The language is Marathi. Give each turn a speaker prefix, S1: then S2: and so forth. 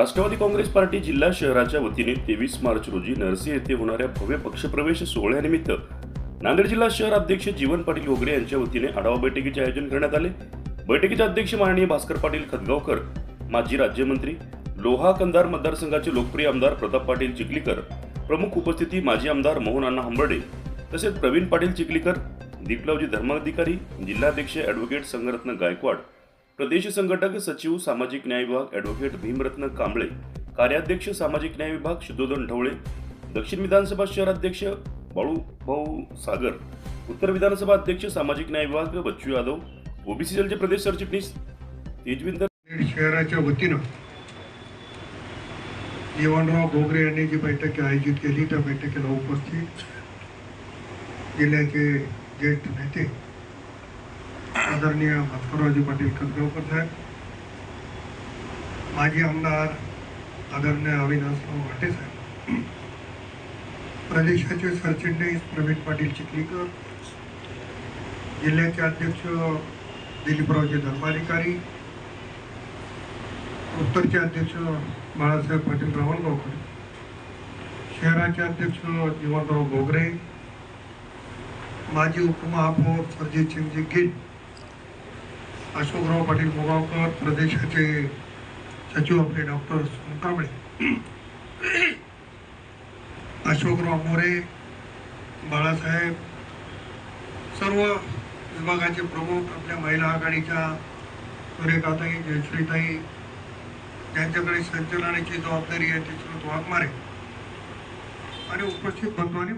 S1: राष्ट्रवादी काँग्रेस पार्टी जिल्हा शहराच्या वतीने तेवीस मार्च रोजी नरसी येथे होणाऱ्या भव्य पक्षप्रवेश सोहळ्यानिमित्त नांदेड जिल्हा शहर अध्यक्ष जीवन पाटील घोगरे यांच्या वतीने आढावा बैठकीचे आयोजन करण्यात आले. बैठकीचे अध्यक्ष माननीय भास्कर पाटील खतगावकर माजी राज्यमंत्री लोहा कंधार मतदारसंघाचे लोकप्रिय आमदार प्रताप पाटील चिखलीकर प्रमुख उपस्थिती माजी आमदार मोहन अण्णा हंबर्डे तसेच प्रवीण पाटील चिखलीकर दीपलावजी धर्माधिकारी जिल्हाध्यक्ष ॲडव्होकेट संगरत्न गायकवाड प्रदेश संघटक सचिव सामाजिक न्याय विभाग ॲडव्होकेट भीमरत्न कांबळे कार्याध्यक्ष सामाजिक न्याय विभाग शुद्धोधन ढवळे दक्षिण विधानसभा शहराध्यक्ष बाळूभाऊ बाळू भाऊ सागर उत्तर विधानसभा अध्यक्ष सामाजिक न्याय विभाग बच्चू यादव ओबीसी सेलचे प्रदेश सरचिटणीस तेजविंदर
S2: शहराच्या वतीनं जीवनराव घोगरे यांनी जी बैठक आयोजित केली त्या बैठकीला उपस्थित जिल्ह्याचे ज्येष्ठ नेते आदरणीय भास्कररावजी पाटील खतगावकर साहेब माजी आमदार आदरणीय अविनाशराव घाटे साहेब प्रदेशाचे सरचिटणीस प्रवीण पाटील चिखलीकर जिल्ह्याचे अध्यक्ष दिलीपरावजी धर्माधिकारी उत्तरचे अध्यक्ष बाळासाहेब पाटील रावणगावकर शहराचे अध्यक्ष जीवनराव भोगरे माजी उपमहापौर सरजित सिंगजी गिल अशोकराव पाटील मुगावकर प्रदेशाचे सचिव आपले डॉक्टर सोनकांबळे अशोकराव मोरे बाळासाहेब सर्व विभागाचे प्रमुख आपल्या महिला आघाडीच्या सुरेखाताई जयश्रीताई ज्यांच्याकडे संचलनाची जबाबदारी आहे ते श्रोत वाघमारे. आणि उपस्थित बंधू आणि